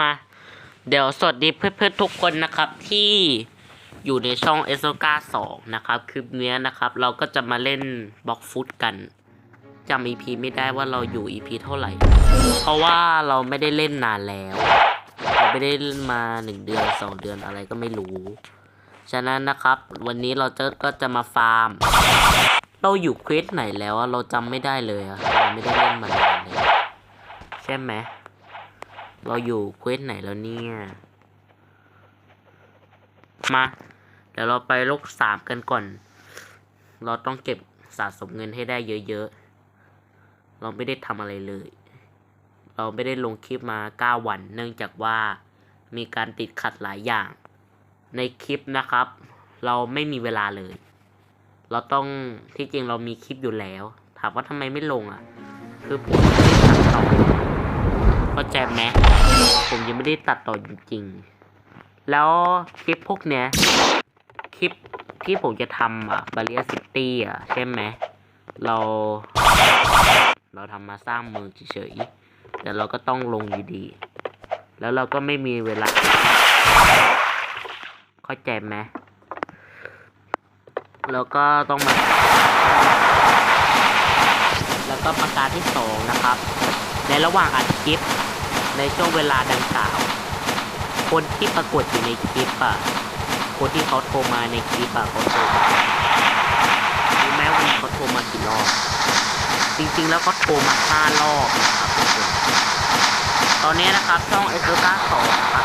มา เดี๋ยวสวัสดีเพื่อนๆทุกคนนะครับที่อยู่ในช่องเอ o กาสองนะครับคลิปนี้นะครับ เราก็จะมาเล่นบล็อกฟุตกันจำ EP ไม่ได้ว่าเราอยู่ EP เท่าไหร่ เพราะว่าเราไม่ได้เล่นนานแล้วเราไม่ได้เล่นมาหนึ่งเดือนสองเดือนอะไรก็ไม่รู้ ฉะนั้นนะครับ วันนี้เราจะก็จะมาฟาร์ม เราอยู่เควสไหนแล้วเราจำไม่ได้เลยอะเราไม่ได้เล่นมานานเลยใช่ไหม เราอยู่เควสไหนแล้วเนี่ย มา เดี๋ยวเราไปโลกสามกันก่อน เราต้องเก็บสะสมเงินให้ได้เยอะๆ เราไม่ได้ทำอะไรเลย เราไม่ได้ลงคลิปมาเก้าวัน เนื่องจากว่ามีการติดขัดหลายอย่าง ในคลิปนะครับ เราไม่มีเวลาเลย เราต้องที่จริงเรามีคลิปอยู่แล้ว ถามว่าทำไมไม่ลงอะ คือผมไม่ได้ตัดต่อ เข้าใจไหมผมยังไม่ได้ตัดต่อจริงๆ แล้วคลิปพวกเนี้ย คลิปที่ผมจะทำอะบา r ียซิตี้อะ ใช่ไหม เรา เราทำมาสร้างเมืองเฉยๆ แต่เราก็ต้องลงอยู่ดี แล้วเราก็ไม่มีเวลา เข้าใจไหมแล้วก็ต้องมา แล้วก็ประการที่สองนะครับ ในระหว่างอัดคลิป ในช่วงเวลาดังกล่าว คนที่ปรากฏอยู่ในคลิปอะ คนที่เขาโทรมาในคลิปอะเขาโทรมารู้ไหมวันนี้เขาโทรมากี่รอบ จริงๆแล้วเขาโทรมาห้ารอบนะครับทุกคนตอนนี้นะครับช่องเอสโซก้าสองครับ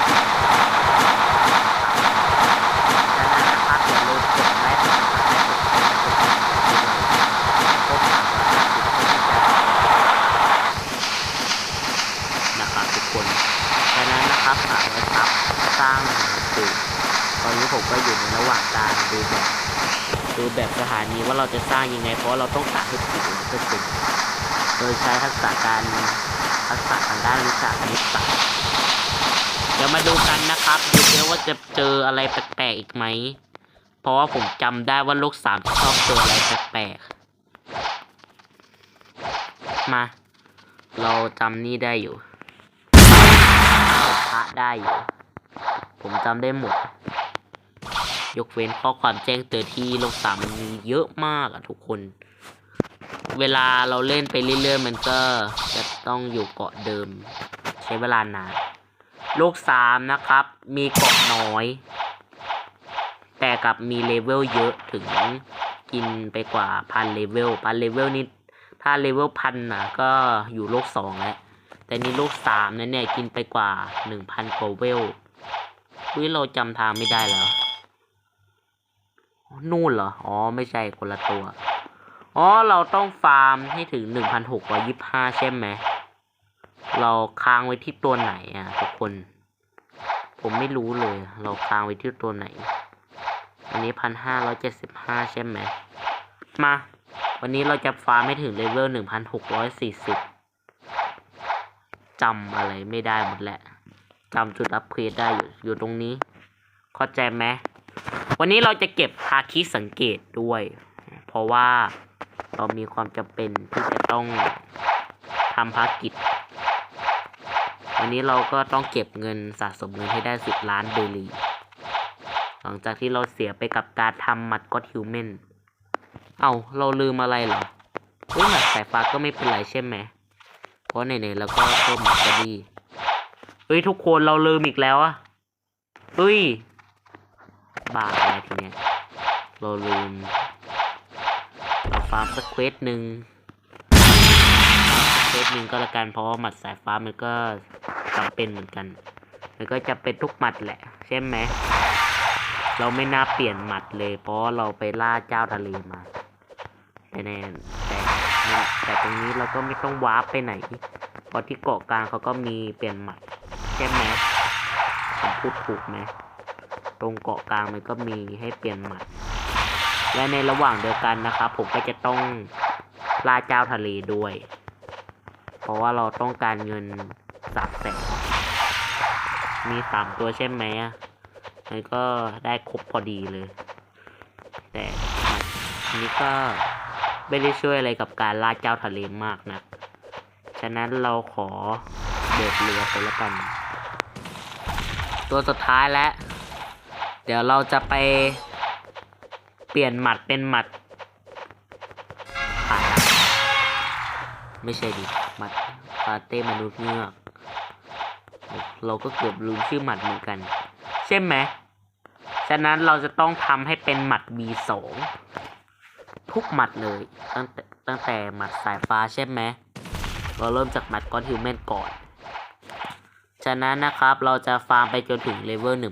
ดังนั้นนะครับอย่าลืมกดไลค์กดติดตามกดแชร์กดติดตามครบสามร้อยห้าสิบเพื่อที่จะนะครับทุกคนดังนั้นนะครับสามร้อยซับสร้าง หนังสือตอนนี้ผมก็อยู่ในระหว่างการดูแบบดูแบบสถานีว่าเราจะสร้างยังไง เพราะเราต้องการให้ถึงเพื่อเป็นโดยใช้ทักษะการทักษะทางด้านวิชาคณิตศาสตร์เดี๋ยวมาดูกันนะครับดูซิว่าจะเจออะไรแปลกๆอีกไหมเพราะว่าผมจำได้ว่าโลกสามชอบเจออะไรแปลกๆมา เราจำนี่ได้อยู่พระได้อยู่ ผมจำได้หมด ยกเว้นข้อความแจ้งเตือนที่โลกสามมันมีเยอะมากอะทุกคน เวลาเราเล่นไปเรื่อยๆมันก็จะต้องอยู่เกาะเดิม ใช้เวลานานโลกสามนะครับ มีเกาะน้อย แต่กับมีเลเวลเยอะถึงกินไปกว่าพันเลเวลพันเลเวลนี่ถ้าเลเวลพันนะก็อยู่โลกสองแล้วแต่นี่โลกสามนั้นเนี่ย กินไปกว่าหนึ่งพันกว่าเวล อุ้ยเราจำทางไม่ได้แล้วนู่นเหรอ อ๋อ ไม่ใช่คนละตัว อ๋อ เราต้องฟาร์มให้ถึงหนึ่งพันหกร้อยิบห้าใช่ไหม เราค้างไว้ที่ตัวไหนอะทุกคน ผมไม่รู้เลย เราค้างไว้ที่ตัวไหน อันนี้พันห้าร้อยเจ็ดสิบห้าใช่ไหม มา วันนี้เราจะฟาร์มให้ถึงเลเวลหนึ่งพันหกร้อยสี่สิบจำอะไรไม่ได้หมดแหละ จำจุดอัพเกรดได้อยู่อยู่ตรงนี้ เข้าใจไหมวันนี้เราจะเก็บฮาคิสังเกตด้วย เพราะว่าเรามีความจำเป็นที่จะต้องทำภารกิจ วันนี้เราก็ต้องเก็บเงินสะสมเงินให้ได้สิบล้านเบลีหลังจากที่เราเสียไปกับการทำมัดก็ฮิวแมนเอา้าเราลืมอะไรเหรอเฮ้ยหมัดสายฟ้าก็ไม่เป็นไรใช่ไหม เพราะไหนๆเราก็เพิ่มมัดก็ดี ฮ้ยทุกคนเราลืมอีกแล้วอะเฮ้ยบ้าอะไรทีเนี้ย เราลืม เราฟาร์มสักเควสหนึ่งเควสหนึ่งก็แล้วกัน เพราะว่าหมัดสายฟ้ามันก็จำเป็นเหมือนกัน มันก็จะเป็นทุกหมัดแหละ ใช่ไหม เราไม่น่าเปลี่ยนหมัดเลย เพราะเราไปล่าเจ้าทะเลมา แต่แน่แต่แต่ตรงนี้เราก็ไม่ต้องวาร์ปไปไหน เพราะที่เกาะกลางเขาก็มีเปลี่ยนหมัด ใช่ไหมผมพูดถูกไหมตรงเกาะกลางมันก็มีให้เปลี่ยนหมัด และในระหว่างเดียวกันนะครับ ผมก็จะต้องล่าเจ้าทะเลด้วย เพราะว่าเราต้องการเงินสามแสนมีสามตัวใช่ไหมอะมันก็ได้ครบพอดีเลย แต่อันนี้ก็ไม่ได้ช่วยอะไรกับการล่าเจ้าทะเลมากนะ ฉะนั้นเราขอเบิดเรือไปแล้วกัน ตัวสุดท้ายแล้ว เดี๋ยวเราจะไปเปลี่ยนหมัดเป็นหมัดผ่านไม่ใช่ดิหมัดคาเต้มนุษย์เงือกเราก็เกือบลืมชื่อหมัดเหมือนกัน ใช่ไหมฉะนั้นเราจะต้องทำให้เป็นหมัด V2 ทุกหมัดเลยตั้งแต่ตั้งแต่หมัดสายฟ้าใช่ไหมเราเริ่มจากหมัดก้อนฮิวแมนก่อน ฉะนั้นนะครับเราจะฟาร์มไปจนถึงเลเวล 1640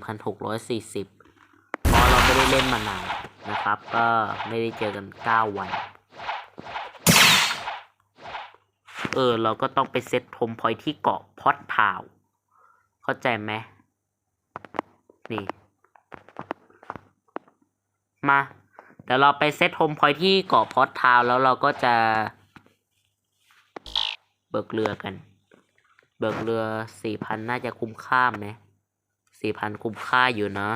เพราะเราไม่ได้เล่นมานานนะครับ ก็ไม่ได้เจอกัน 9 วัน เออ เราก็ต้องไปเซตโทมพอยที่เกาะพอดทาว เข้าใจไหมนี่ มาเดี๋ยวเราไปเซตโฮมพอยที่เกาะพอดทาวแล้วเราก็จะ เบิกเรือกัน เบิกเรือสี่พันน่าจะคุ้มค่าไหมสี่พันคุ้มค่าอยู่นะ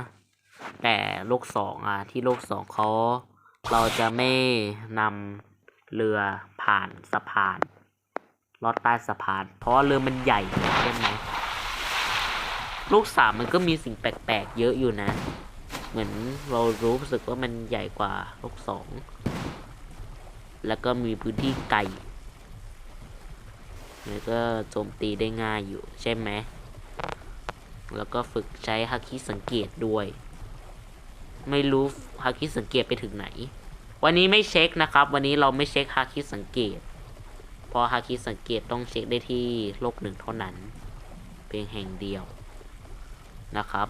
แต่โลกสองอะที่โลกสองเขาเราจะไม่นำเรือผ่านสะพานลอดใต้สะพาน เพราะเรือมันใหญ่ใช่ไหมลูกสามมันก็มีสิ่งแปลกๆเยอะอยู่นะ เหมือนเรารู้สึกว่ามันใหญ่กว่าลูกสอง แล้วก็มีพื้นที่ไกล แล้วก็โจมตีได้ง่ายอยู่ใช่ไหม แล้วก็ฝึกใช้ฮักคิสังเกตด้วย ไม่รู้ฮักคิสังเกตไปถึงไหน วันนี้ไม่เช็คนะครับ วันนี้เราไม่เช็คฮักคิสังเกตเพราะฮักคิสังเกตต้องเช็คได้ที่โลกหนึ่งเท่านั้น เพียงแห่งเดียวนะครับ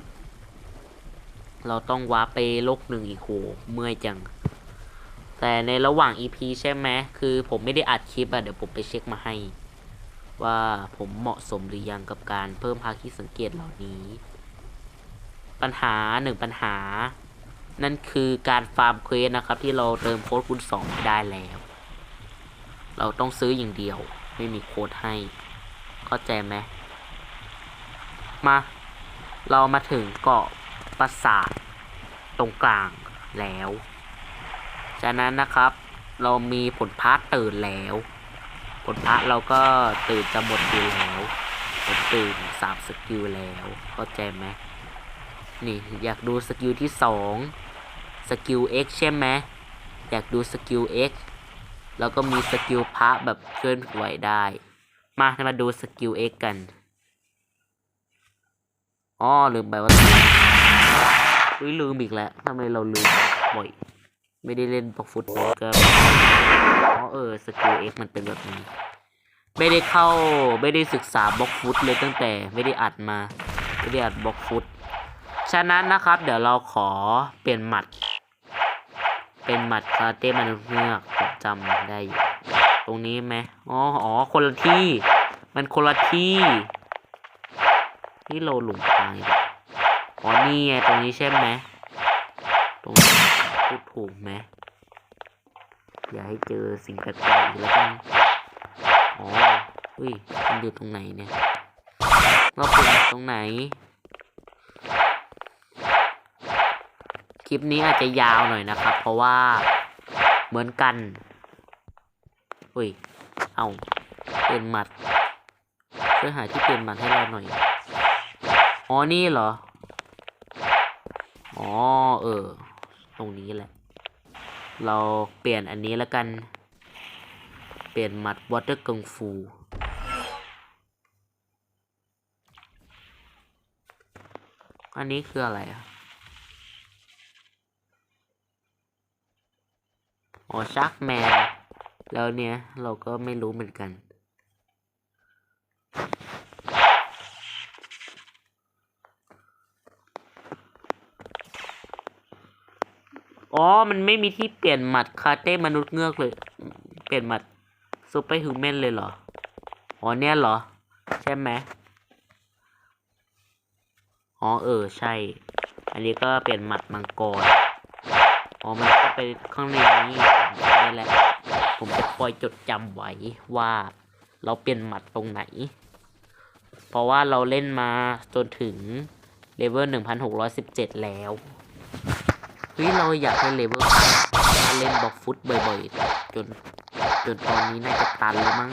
เราต้องวาร์ปไปโลกหนึ่งอีกโหเมื่อยจังแต่ในระหว่าง EP ใช่ไหม คือผมไม่ได้อัดคลิปอะเดี๋ยวผมไปเช็คมาให้ ว่าผมเหมาะสมหรือยังกับการเพิ่มภาคีสังเกตเหล่านี้ ปัญหาหนึ่งปัญหา นั่นคือการฟาร์มเควสนะครับ ที่เราเติมโค้ดคูณสองไม่ได้แล้ว เราต้องซื้ออย่างเดียว ไม่มีโค้ดให้ เข้าใจไหมมา เรามาถึงเกาะปราสาทตรงกลางแล้ว จากนั้นนะครับ เรามีผลพระตื่นแล้ว ผลพระเราก็ตื่นจะหมดอยู่แล้วผมตื่นสามสกิลแล้วเข้าใจไหมนี่อยากดูสกิลที่สองสกิล X ใช่ไหมอยากดูสกิล X แล้วก็มีสกิลพระแบบเคลื่อนไหวได้ มามาดูสกิล X กันอ๋อลืมไปว่าอุ้ยลืมอีกแล้วทำไมเราลืมบ่อย ไม่ได้เล่นบล็อกฟุตบอลก็อ๋อเออสกิลเอ็กมันเป็นแบบนี้ ไม่ได้เข้าไม่ได้ศึกษาบล็อกฟุตเลยตั้งแต่ไม่ได้อัดมา ไม่ได้อัดบล็อกฟุตฉะนั้นนะครับเดี๋ยวเราขอเปลี่ยนหมัด เป็นหมัดคาเต้มนุษย์เงือกจำได้ตรงนี้ไหมอ๋ออ๋อคนละที่ มันคนละที่ที่เราหลงทางอ๋อนี่ไงตรงนี้ใช่ไหมตรงนี้ พูดถูกไหมอย่าให้เจอสิ่งแปลกๆอีกแล้วกันอ๋ออุ้ยมันอยู่ตรงไหนเนี่ยเราปวดตรงไหน คลิปนี้อาจจะยาวหน่อยนะครับ เพราะว่าเหมือนกัน อุ้ย เอาเปลี่ยนหมัดช่วยหาที่เปลี่ยนหมัดให้เราหน่อย อ๋อ นี่เหรอ อ๋อ เออ ตรงนี้แหละ เราเปลี่ยนอันนี้แล้วกัน เปลี่ยนมัดวอเตอร์กังฟู อันนี้คืออะไรอะอ๋อชักแมนแล้วเนี้ยเราก็ไม่รู้เหมือนกัน อ๋อ มันไม่มีที่เปลี่ยนหมัดคาเต้มนุษย์เงือกเลย เปลี่ยนหมัดซูเปอร์ฮิวแมนเลยเหรอ อ๋อเนี่ยเหรอ ใช่ไหมอ๋อเออใช่ อันนี้ก็เปลี่ยนหมัดมังกร อ๋อมันก็ไปข้างในนี้นี่แหละ ผมจะคอยจดจำไว้ว่าเราเปลี่ยนหมัดตรงไหน เพราะว่าเราเล่นมาจนถึงเลเวล 1617 แล้ว เฮ้ยเราอยากให้เลเวลถ้าเล่นบล็อกฟุตบ่อยๆ จน จนตอนนี้น่าจะตันแล้วมั้ง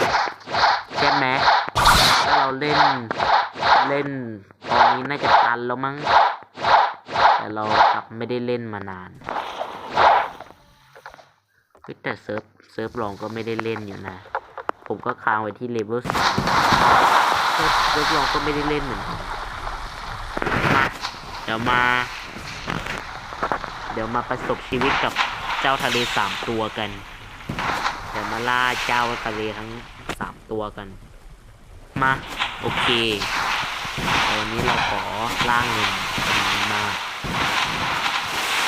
ใช่ไหมถ้าเราเล่น เล่นตอนนี้น่าจะตันแล้วมั้ง แต่เรากลับไม่ได้เล่นมานานเฮ้แต่เซิร์ฟเซิร์ฟลองก็ไม่ได้เล่นอยู่นะ ผมก็ค้างไว้ที่เลเวลสามเซิร์ฟเซิร์ฟลองก็ไม่ได้เล่นเหมือนกันมาเดี๋ยวมา เดี๋ยวมาประสบชีวิตกับเจ้าทะเลสามตัวกัน เดี๋ยวมาล่าเจ้าทะเลทั้งสามตัวกัน มา โอเควันนี้เราขอล่าเงินตรงนี้มา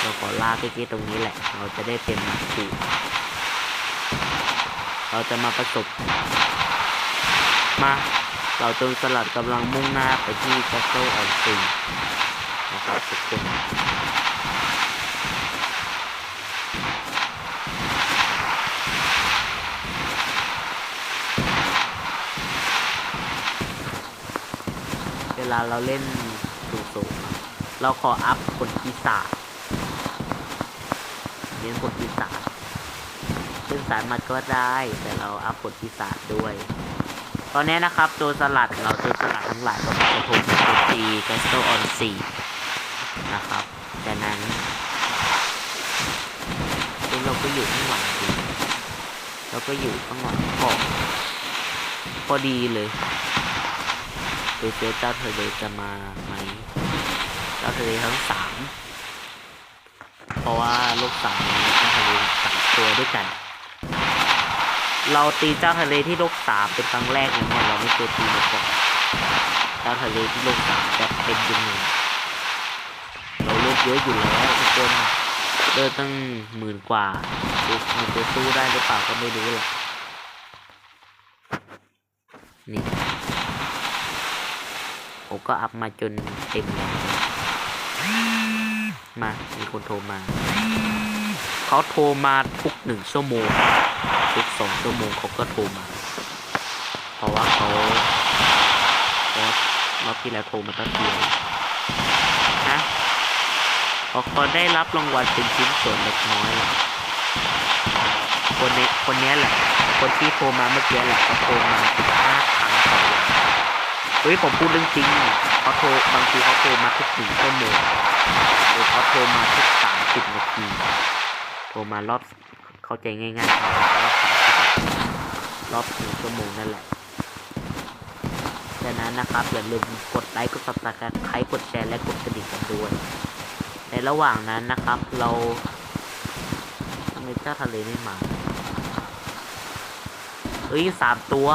เราขอล่าใกล้ๆตรงนี้แหละ เราจะได้เป็นนักขู่เราจะมาประสบ มา เราจนสลัดกำลังมุ่งหน้าไปที่แคสเซิลออนซีนะครับทุกคน ลาเราเล่นสูงๆเราขออัพผลปีศาจเน้นผลปีศาจซึ่งสายมัดก็ได้ แต่เราอัพผลปีศาจด้วย ตอนนี้นะครับตัวสลัดเราตัวสลัดทั้งหลายก็จะถูกโจมตีแกสโตออนซีนะครับดังนั้นซึ่งเราก็อยู่ข้างหลังดีเราก็อยู่ข้างหลังก่อนพอดีเลย ดูเซเจ้าทะเลจะมาไหมเจ้าทะเลทั้งสามเพราะว่าลูกสามมีเจ้าทะเลสามตัวด้วยกัน เราตีเจ้าทะเลที่ลูกสามเป็นครั้งแรกนะเนี่ยเราไม่เคยตีมาก่อนเจ้าทะเลที่ลูกสามจะเป็นยังไงเราเลือกเยอะอยู่แล้วทุกคนเลือกตั้งหมื่นกว่าดูมันจะสู้ได้หรือเปล่าก็ไม่รู้แหละนี่ ผมก็อัพมาจนเต็มแล้วมา มีคนโทรมา เขาโทรมาทุกหนึ่งชั่วโมง ทุกสองชั่วโมงเขาก็โทรมา เพราะว่าเขาเพรอบที่แล้วโทรมาตั้งเดียวนะพราะเขาได้รับรางวัลเป็นชิ้นส่วนเล็กน้อย คนนี้คนนี้แหละ คนที่โทรมาเมื่อกี้แหละเขาโทรมาสิบห้าครั้งต่อวัน เฮ้ยผมพูดเรื่องจริงเขาโทรบางทีเขาโทรมาทุกหนึ่ชั่วโมงหรือเขาโทรมาทุกสามสิบนาทีโทรมารอบเข้าใจง่ายๆรอบสามสิบนาทีรอบหนึ่ชั่วโมงนั่นแหละดังนั้นนะครับอย่าลืมกดไลค์กดซับสไครต์กดแชร์และกดกระดิ่งกันด้วย ในระหว่างนั้นนะครับเราทำไมเจ้าทะเลไม่มาเฮ้ยสามตัว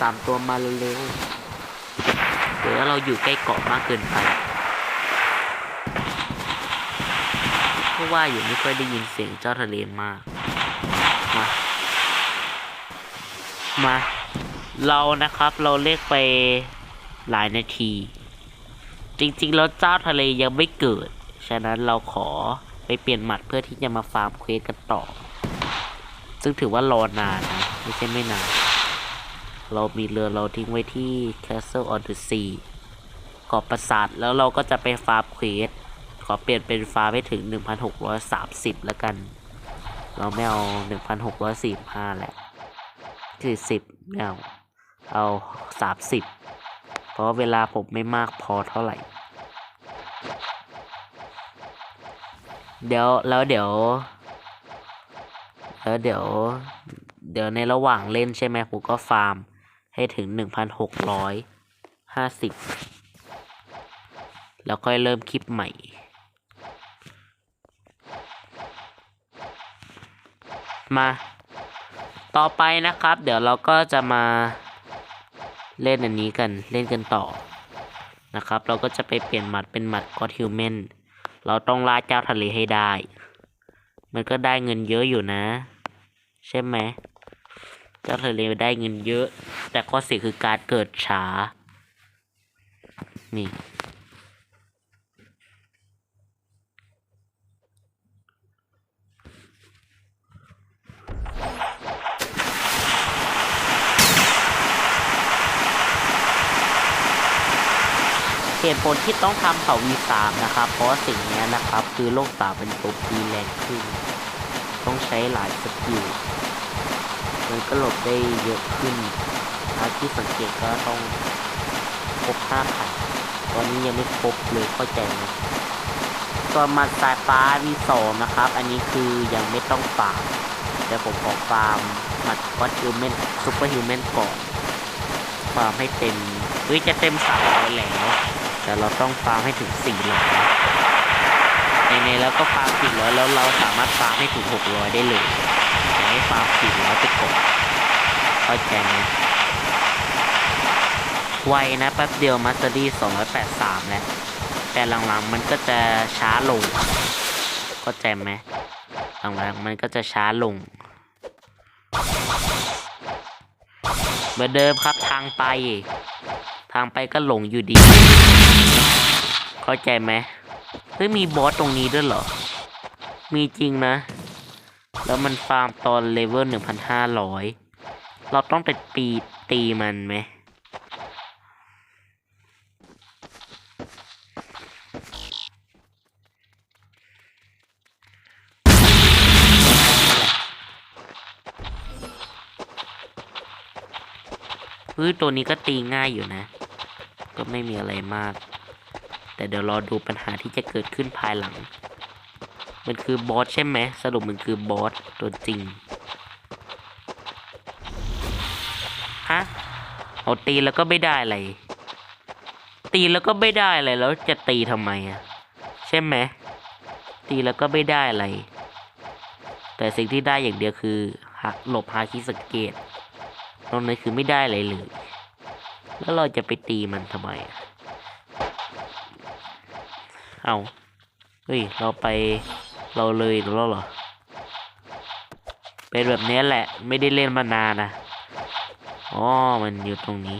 สามตัวมาเร็ว ๆเดี๋ยวเราอยู่ใกล้เกาะมากเกินไปเพราะว่าอยู่ไม่ค่อยได้ยินเสียงเจ้าทะเลมาก มา มา เรานะครับเราเรียกไปหลายนาที จริงๆ แล้วเจ้าทะเลยังไม่เกิด ฉะนั้นเราขอไปเปลี่ยนหมัดเพื่อที่จะมาฟาร์มเควสกันต่อ ซึ่งถือว่ารอนานนะ ไม่ใช่ไม่นาน เรามีเรือเราทิ้งไว้ที่ Castle on the Sea เกาะปราสาทแล้วเราก็จะไปฟาร์มเควสขอเปลี่ยนเป็นฟาร์มให้ถึง 1,630 แล้วกัน เราไม่เอา 1,645 แหละ40ไม่เอาเอา 30 เพราะเวลาผมไม่มากพอเท่าไหร่ เดี๋ยวแล้วเดี๋ยวแล้วเดี๋ยว เดี๋ยวในระหว่างเล่นใช่ไหมผมก็ฟาร์ม ให้ถึงหนึ่งพันหกร้อยห้าสิบแล้วค่อยเริ่มคลิปใหม่ มา ต่อไปนะครับ เดี๋ยวเราก็จะมาเล่นอันนี้กันเล่นกันต่อนะครับ เราก็จะไปเปลี่ยนหมัดเป็นหมัดกอดฮิวแมนเราต้องล่าเจ้าทะเลให้ได้ มันก็ได้เงินเยอะอยู่นะ ใช่ไหม เจ้าทะเลได้เงินเยอะ แต่ข้อเสียคือการเกิดช้า นี่เหตุผลที่ต้องทำเผ่า V3 นะครับ เพราะสิ่งนี้นะครับ คือโลกสามเป็นตัวปีแรงขึ้น ต้องใช้หลายสกิล มันก็หลบได้เยอะขึ้นถ้าที่สังเกตก็ต้องครบห้าพันตอนนี้ยังไม่ครบเลยเข้าใจไหมตัวมัดสายฟ้าวีสองนะครับ อันนี้คือยังไม่ต้องฟาร์มเดี๋ยวผมขอฟาร์มมัดก็ฮิวแมนซูเปอร์ฮิวแมนก่อนฟาร์มให้เต็มเฮ้ยจะเต็มสามร้อยแล้ว แต่เราต้องฟาร์มให้ถึงสี่ร้อยในๆแล้วก็ฟาร์มสี่ร้อยแล้วเราสามารถฟาร์มให้ถึงหกร้อยได้เลย แต่ให้ฟาร์มสี่ร้อยไปก่อนเข้าใจไหมไวนะแป๊บเดียวมาสเตอรี่สองร้อยแปดสามแล้วแต่หลังๆมันก็จะช้าลง เข้าใจไหมหลังๆมันก็จะช้าลงเหมือนเดิมครับทางไป ทางไปก็หลงอยู่ดี เข้าใจไหมเฮ้ยมีบอสตรงนี้ด้วยเหรอ มีจริงนะ แล้วมันฟาร์มตอนเลเวลหนึ่งพันห้าร้อยเราต้องไปปีตีมันไหมเฮ้ตัวนี้ก็ตีง่ายอยู่นะ ก็ไม่มีอะไรมาก แต่เดี๋ยวรอดูปัญหาที่จะเกิดขึ้นภายหลัง มันคือบอสใช่ไหมสรุปมันคือบอสตัวจริงฮะเอาตีแล้วก็ไม่ได้อะไรตีแล้วก็ไม่ได้อะไรแล้วจะตีทำไมอะใช่ไหมตีแล้วก็ไม่ได้อะไร แต่สิ่งที่ได้อย่างเดียวคือหักหลบฮาคิสเกตตรงนั้นคือไม่ได้อะไรเลย แล้วเราจะไปตีมันทำไมอะเอาเฮ้ย เราไป เราเลยแล้วเหรอ เป็นแบบนี้แหละ ไม่ได้เล่นมานานนะอ๋อ มันอยู่ตรงนี้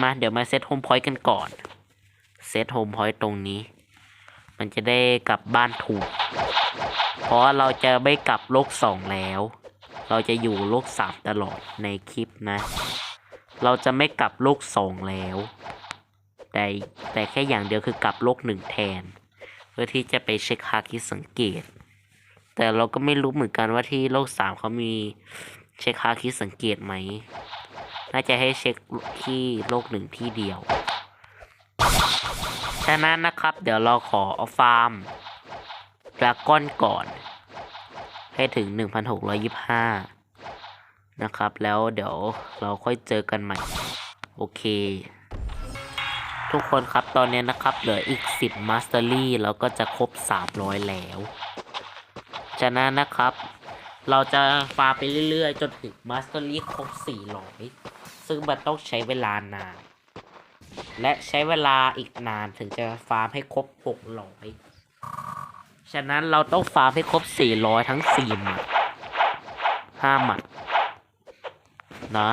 มาเดี๋ยวมาเซตโฮมพอยต์กันก่อน เซตโฮมพอยต์ตรงนี้ มันจะได้กลับบ้านถูก เพราะเราจะไม่กลับโลกสองแล้ว เราจะอยู่โลกสามตลอดในคลิปนะ เราจะไม่กลับโลกสองแล้ว แต่แต่แค่อย่างเดียวคือกลับโลกหนึ่งแทน เพื่อที่จะไปเช็คฮาคิสังเกต แต่เราก็ไม่รู้เหมือนกันว่าที่โลกสามเขามีเช็คฮาคิสังเกตไหม น่าจะให้เช็คที่โลกหนึ่งที่เดียวฉะนั้นนะครับ เดี๋ยวเราขอเอาฟาร์มดราก้อนก่อน ให้ถึง 1,625 นะครับ แล้วเดี๋ยวเราค่อยเจอกันใหม่ โอเค ทุกคนครับตอนนี้นะครับเหลืออีก 10 Mastery แล้วก็จะครบ 300 แล้ว ฉะนั้นนะครับ เราจะฟาร์ไปเรื่อยๆ จนถึง Mastery ครบ 400 ซึ่งมันต้องใช้เวลานาน และใช้เวลาอีกนานถึงจะฟาร์มให้ครบ 600 ฉะนั้นเราต้องฟาร์มให้ครบ 400 ทั้ง4หมัด5หมัดนะ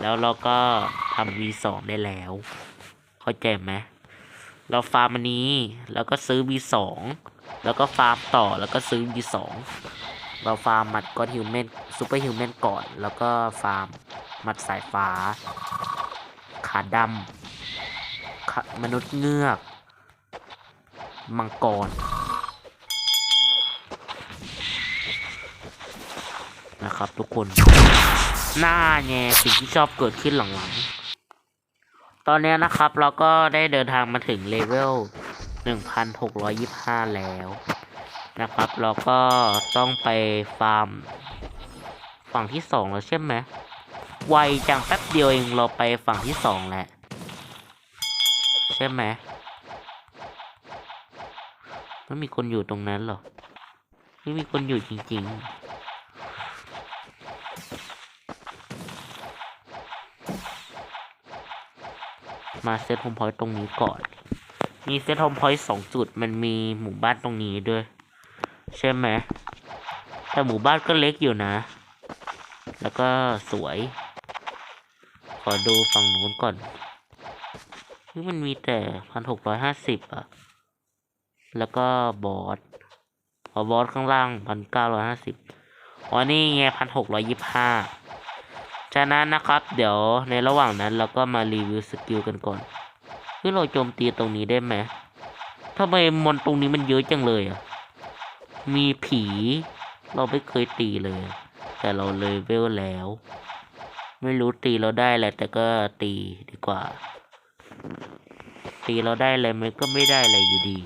แล้วเราก็ทำ V2 ได้แล้ว เข้าใจไหมเราฟาร์มอันนี้แล้วก็ซื้อ V2 แล้วก็ฟาร์มต่อแล้วก็ซื้อ V2 เราฟาร์มมัดก็ฮิวแมนซูเปอร์ฮิวแมนก่อน แล้วก็ฟาร์มมัดสายฟ้า ขาดำมนุษย์เงือก มังกรนะครับทุกคน หน้าแง่สิ่งที่ชอบเกิดขึ้นหลังๆ ตอนนี้นะครับเราก็ได้เดินทางมาถึงเลเวล 1,625 แล้วนะครับ เราก็ต้องไปฟาร์ม ฝั่งที่สองแล้วใช่ไหมไวจังแป๊บเดียวเองเราไปฝั่งที่สองแล้วใช่ไหมไม่มีคนอยู่ตรงนั้นหรอ ไม่มีคนอยู่จริงๆ มาเซตโฮมพอยต์ตรงนี้ก่อน มีเซตโฮมพอยต์สองจุดมันมีหมู่บ้านตรงนี้ด้วย ใช่ไหมแต่หมู่บ้านก็เล็กอยู่นะ แล้วก็สวย ขอดูฝั่งนู้นก่อนนี่มันมีแต่พันหกร้อยห้าสิบอะแล้วก็บอสพอบอสข้างล่างพันเก้าร้อยห้าสิบอ๋อนี่ไงพันหกร้อยยี่ห้า ฉะนั้นนะครับ เดี๋ยวในระหว่างนั้นเราก็มารีวิวสกิลกันก่อนคือเราโจมตีตรงนี้ได้ไหมทำไมมอนตรงนี้มันเยอะจังเลยอะ มีผี เราไม่เคยตีเลย แต่เราเลยเวลแล้ว ไม่รู้ตีเราได้แหละแต่ก็ตีดีกว่า ตีเราได้อะไรมันก็ไม่ได้อะไรอยู่ดี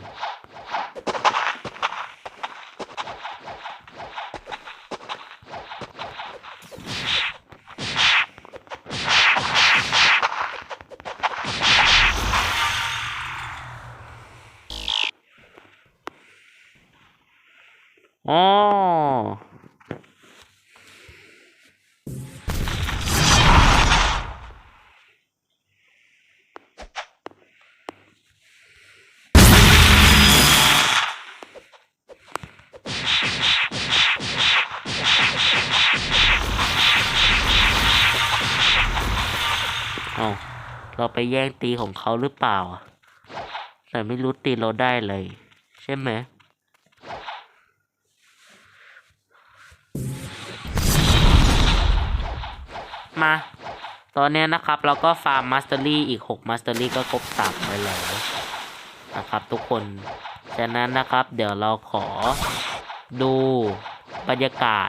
แย่งตีของเขาหรือเปล่า แต่ไม่รู้ตีเราได้เลย ใช่ไหมมา ตอนนี้นะครับเราก็ฟาร์มมาสเตอรี่อีก 6 มาสเตอรี่ก็ครบสามไปแล้วนะครับทุกคนฉะนั้นนะครับ เดี๋ยวเราขอดูบรรยากาศ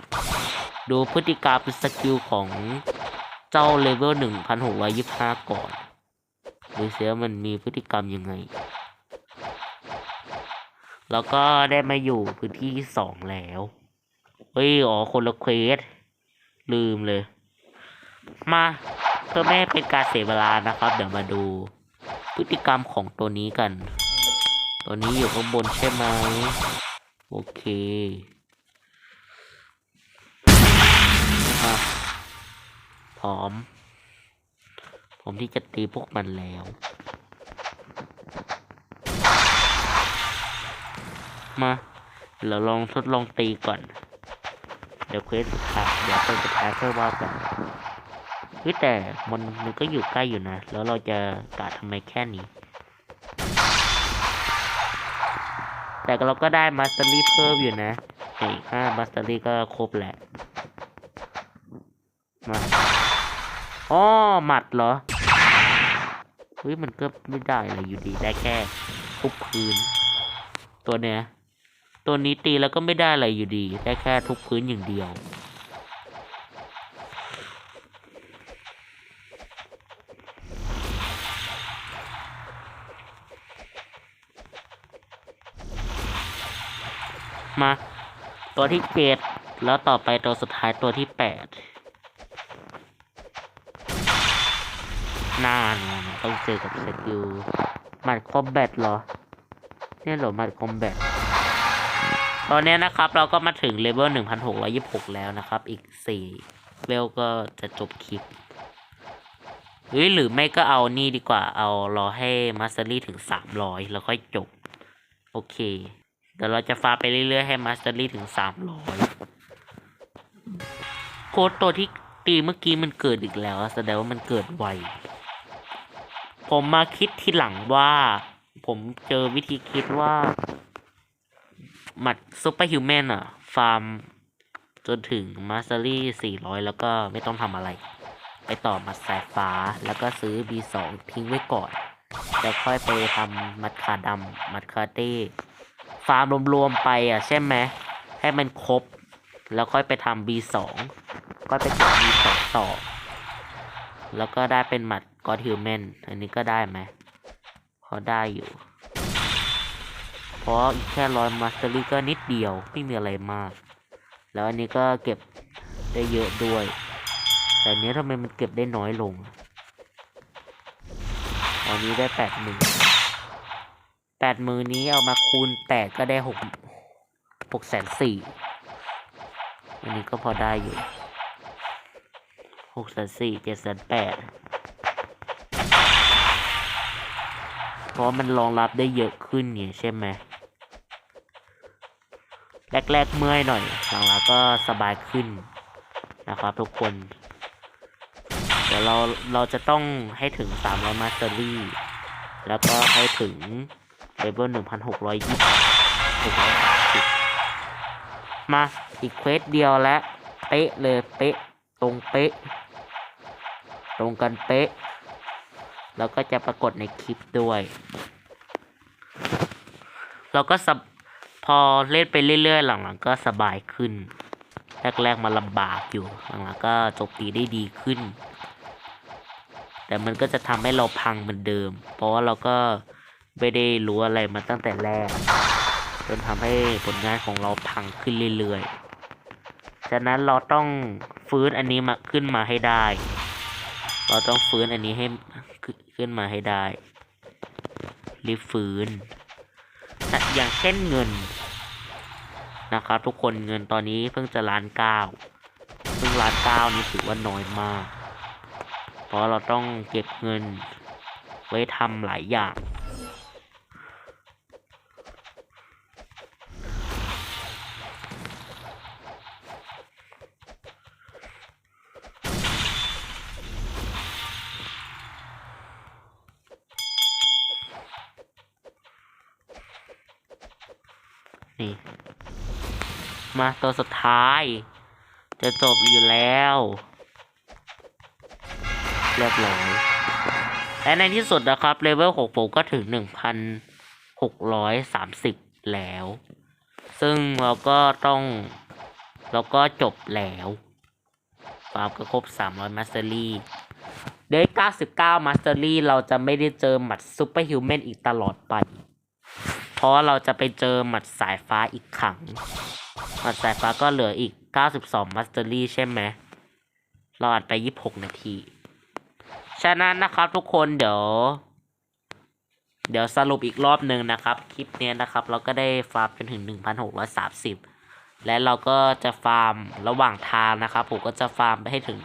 ดูพฤติกรรมสกิลของเจ้าเลเวล 1,625 ก่อน ดูเสียมันมีพฤติกรรมยังไง แล้วก็ได้มาอยู่พื้นที่สองแล้วเฮ้ยอ๋อคนละเควส ลืมเลย มาเพื่อไม่ให้เป็นการเสียเวลานะครับ เดี๋ยวมาดูพฤติกรรมของตัวนี้กัน ตัวนี้อยู่ข้างบนใช่ไหมโอเคมาพร้อม ผมที่จะตีพวกมันแล้วมาเราลองทดลองตีก่อน เดี๋ยวเควสสุดท้ายเดี๋ยวเป็นสุดท้ายเพื่อว่ากันเฮ้ยแต่มันมันก็อยู่ใกล้อยู่นะ แล้วเราจะกะทำไมแค่นี้ แต่เราก็ได้มาสเตอรี่เพิ่มอยู่นะอีกห้ามาสเตอรี่ก็ครบแหละ มาอ๋อหมัดเหรอ เฮ้ยมันก็ไม่ได้อะไรอยู่ดีได้แค่ทุบพื้น ตัวเนี้ยตัวนี้ตีแล้วก็ไม่ได้อะไรอยู่ดี ได้แค่ทุบพื้นอย่างเดียว มา ตัวที่เจ็ดแล้วต่อไปตัวสุดท้ายตัวที่แปดนาน ไงต้องเจอกับสกิลหมัดคอมแบทเหรอเนี่ยเหรอหมัดคอมแบทตอนนี้นะครับเราก็มาถึงเลเวล1626 แล้วนะครับ อีก4เลเวลก็จะจบคลิปหรือหรือไม่ก็เอานี่ดีกว่าเอารอให้มาสเตอรี่ถึง 300 แล้วค่อยจบ โอเค เดี๋ยวเราจะฟาไปเรื่อยๆให้มาสเตอรี่ถึง 300 โค้ดตัวที่ตีเมื่อกี้มันเกิดอีกแล้ว แสดงว่ามันเกิดไว ผมมาคิดทีหลังว่า ผมเจอวิธีคิดว่าหมัดซูเปอร์ฮิวแมนอะฟาร์ม จนถึงมาสเตอรี่ 400 แล้วก็ไม่ต้องทำอะไร ไปต่อหมัดสายฟ้าแล้วก็ซื้อ B2 ทิ้งไว้ก่อน แล้วค่อยไปทำมัดขาดำมัดคาเต้ฟาร์มรวมๆไปอะใช่ไหมให้มันครบ แล้วค่อยไปทำ B2 ก็ไปเก็บ B2 ต่อ แล้วก็ได้เป็นหมัด กอดฮิวแมนอันนี้ก็ได้ไหมพอได้อยู่ เพราะอีกแค่ร้อยมาสเตอรี่ก็นิดเดียวไม่มีอะไรมาก แล้วอันนี้ก็เก็บได้เยอะด้วย แต่อันนี้ทำไมมันเก็บได้น้อยลงอันนี้ได้แปดหมื่นแปดหมื่นนี้เอามาคูณแปดก็ได้หกหกแสนสี่อันนี้ก็พอได้อยู่หกแสนสี่เจ็ดแสนแปด ราะมันรองรับได้เยอะขึ้นเนี่ยใช่ไหมแรกๆเมื่อยหน่อยหลังๆก็สบายขึ้นนะครับทุกคน เดี๋ยวเราเราจะต้องให้ถึง300มาสเตอรี่แล้วก็ให้ถึงเลเวล1620มาอีกเควสเดียวแล้วเป๊ะเลยเป๊ะตรงเป๊ะ ตรงกันเป๊ะ แล้วก็จะปรากฏในคลิปด้วย เราก็สพอเล่นไปเรื่อยๆ หลังๆก็สบายขึ้น แรกๆมาลำบากอยู่ หลังๆก็โจมตีได้ดีขึ้น แต่มันก็จะทำให้เราพังเหมือนเดิม เพราะว่าเราก็ไม่ได้รู้อะไรมาตั้งแต่แรก จนทำให้ผลงานของเราพังขึ้นเรื่อยๆฉะนั้นเราต้องฟื้นอันนี้มาขึ้นมาให้ได้ เราต้องฟื้นอันนี้ให้ ขึ้นมาให้ได้รีบฟื้นนะอย่างเช่นเงิน นะครับ ทุกคนเงินตอนนี้เพิ่งจะล้านเก้าเพิ่งล้านเก้านี่ถือว่าน้อยมาก เพราะเราต้องเก็บเงิน ไว้ทำหลายอย่าง มาตัวสุดท้าย จะจบอยู่แล้ว เรียบร้อยและในที่สุดนะครับเลเวล6ผมก็ถึง 1,630 แล้ว ซึ่งเราก็ต้องเราก็จบแล้วฟาร์มก็ครบ 300 มาสเตอรี่เดย99 มาสเตอรี่เราจะไม่ได้เจอหมัดซูเปอร์ฮิวแมนอีกตลอดไป เพราะเราจะไปเจอหมัดสายฟ้าอีกครั้ง หมัดสายฟ้าก็เหลืออีก 92มาสเตอรี่ใช่ไหมเราอัดไป 26 นาที ฉะนั้นนะครับทุกคนเดี๋ยว เดี๋ยวสรุปอีกรอบหนึ่งนะครับ คลิปนี้นะครับ เราก็ได้ฟาร์มจนถึง 1,630 และเราก็จะฟาร์มระหว่างทางนะครับ ผมก็จะฟาร์มไปให้ถึง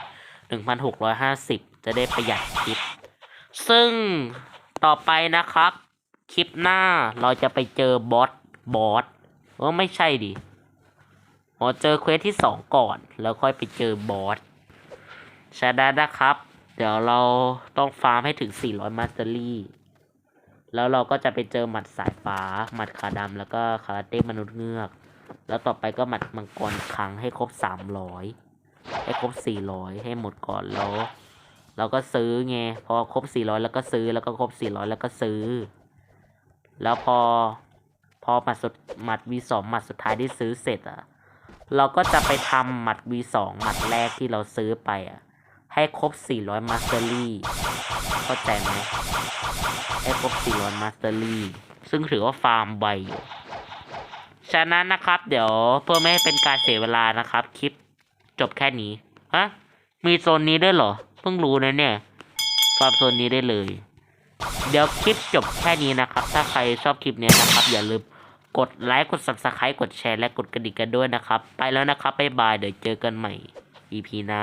1,650 จะได้ประหยัดคลิป ซึ่งต่อไปนะครับ คลิปหน้าเราจะไปเจอบอสบอสเออไม่ใช่ดิ อ๋อเจอเควสที่สองก่อน แล้วค่อยไปเจอบอสฉะนั้นนะครับ เดี๋ยวเราต้องฟาร์มให้ถึง 400 มาสเตอรี่ แล้วเราก็จะไปเจอหมัดสายฟ้า หมัดขาดำแล้วก็คาราเต้มนุษย์เงือก แล้วต่อไปก็หมัดมังกรครั้งให้ครบ 300 ให้ครบ 400 ให้หมดก่อนแล้วเราก็ซื้อไงพอครบ 400 แล้วก็ซื้อแล้วก็ครบ 400 แล้วก็ซื้อ แล้วพอพอหมัดสุดหมัด V2 หมัดสุดท้ายที่ซื้อเสร็จอะ เราก็จะไปทำหมัด V2 หมัดแรกที่เราซื้อไปอะ ให้ครบ 400 มาสเตอรี่เข้าใจไหมให้ครบ 400 มาสเตอรี่ซึ่งถือว่าฟาร์มไวอยู่ฉะนั้นนะครับ เดี๋ยวเพื่อไม่ให้เป็นการเสียเวลานะครับ คลิปจบแค่นี้ฮะมีโซนนี้ด้วยเหรอ เพิ่งรู้นะเนี่ยฟาร์มโซนนี้ได้เลย เดี๋ยวคลิปจบแค่นี้นะครับ ถ้าใครชอบคลิปนี้นะครับ อย่าลืม กดไลค์กด subscribe กดแชร์และกดกระดิ่งกันด้วยนะครับ ไปแล้วนะครับบ๊ายบายเดี๋ยวเจอกันใหม่ EP หน้า